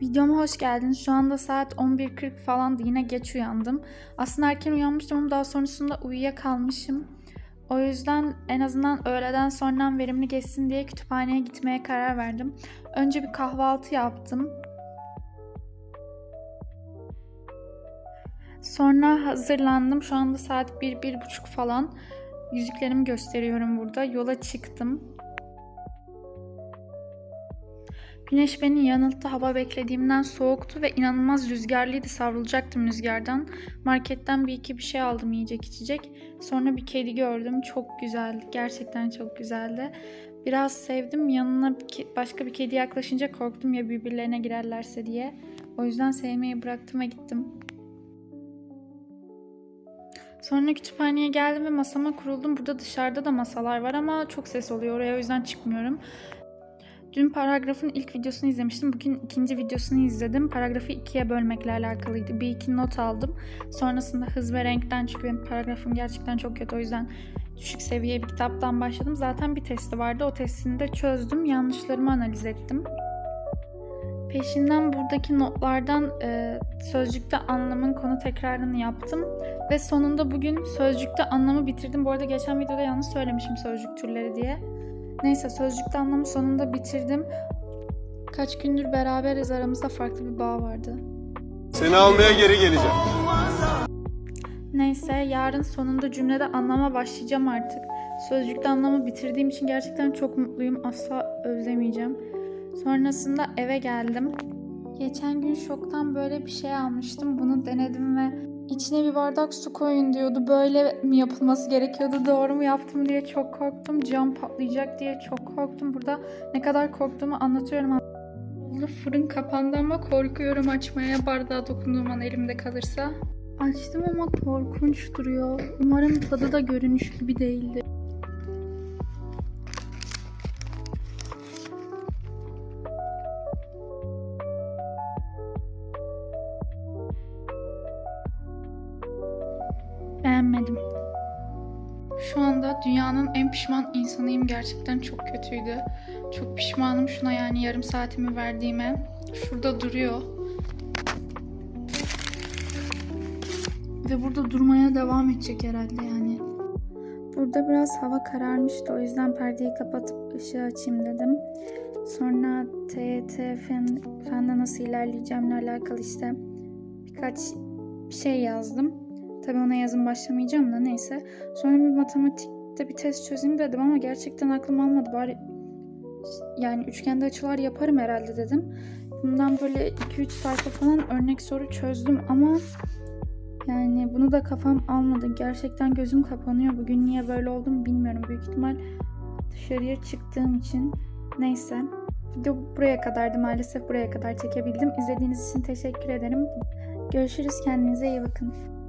Videoma hoş geldiniz. Şu anda saat 11.40 falandı. Yine geç uyandım. Aslında erken uyanmıştım ama daha sonrasında uyuyakalmışım. O yüzden en azından öğleden sonradan verimli geçsin diye kütüphaneye gitmeye karar verdim. Önce bir kahvaltı yaptım. Sonra hazırlandım. Şu anda saat 1-1.30 falan. Yüzüklerimi gösteriyorum burada. Yola çıktım. Güneş beni yanılttı. Hava beklediğimden soğuktu ve inanılmaz rüzgarlıydı. Savrulacaktım rüzgardan. Marketten bir iki bir şey aldım yiyecek içecek. Sonra bir kedi gördüm. Çok güzeldi. Gerçekten çok güzeldi. Biraz sevdim. Yanına başka bir kedi yaklaşınca korktum ya birbirlerine girerlerse diye. O yüzden sevmeyi bıraktım ve gittim. Sonra kütüphaneye geldim ve masama kuruldum. Burada dışarıda da masalar var ama çok ses oluyor oraya o yüzden çıkmıyorum. Dün paragrafın ilk videosunu izlemiştim. Bugün ikinci videosunu izledim. Paragrafı ikiye bölmekle alakalıydı. Bir iki not aldım. Sonrasında hız ve renkten çünkü benim paragrafım gerçekten çok kötü. O yüzden düşük seviye bir kitaptan başladım. Zaten bir testi vardı. O testini de çözdüm. Yanlışlarımı analiz ettim. Peşinden buradaki notlardan e, sözcükte anlamın konu tekrarını yaptım. Ve sonunda bugün sözcükte anlamı bitirdim. Bu arada geçen videoda yanlış söylemişim sözcük türleri diye. Neyse sözcükte anlamı sonunda bitirdim. Kaç gündür beraberiz aramızda farklı bir bağ vardı. Seni almaya geri geleceğim. Neyse yarın sonunda cümlede anlama başlayacağım artık. Sözcükte anlamı bitirdiğim için gerçekten çok mutluyum. Asla özlemeyeceğim. Sonrasında eve geldim. Geçen gün şoktan böyle bir şey almıştım. Bunu denedim ve içine bir bardak su koyun diyordu. Böyle mi yapılması gerekiyordu? Doğru mu yaptım diye çok korktum. Cam patlayacak diye çok korktum. Burada ne kadar korktuğumu anlatıyorum. Fırın kapandı ama korkuyorum açmaya. Bardağa dokunduğum an elimde kalırsa. Açtım ama korkunç duruyor. Umarım tadı da görünüş gibi değildir. Beğenmedim. Şu anda dünyanın en pişman insanıyım. Gerçekten çok kötüydü. Çok pişmanım şuna yani yarım saatimi verdiğime. Şurada duruyor. Ve burada durmaya devam edecek herhalde yani. Burada biraz hava kararmıştı. O yüzden perdeyi kapatıp ışığı açayım dedim. Sonra TYT fen, fende nasıl ilerleyeceğimle alakalı işte birkaç bir şey yazdım. Tabii ona yazın başlamayacağım da neyse. Sonra bir matematikte bir test çözeyim dedim ama gerçekten aklım almadı. Bari yani üçgende açılar yaparım herhalde dedim. Bundan böyle 2-3 sayfa falan örnek soru çözdüm ama yani bunu da kafam almadı. Gerçekten gözüm kapanıyor. Bugün niye böyle oldum bilmiyorum. Büyük ihtimal dışarıya çıktığım için. Neyse. Video buraya kadardı. Maalesef buraya kadar çekebildim. İzlediğiniz için teşekkür ederim. Görüşürüz. Kendinize iyi bakın.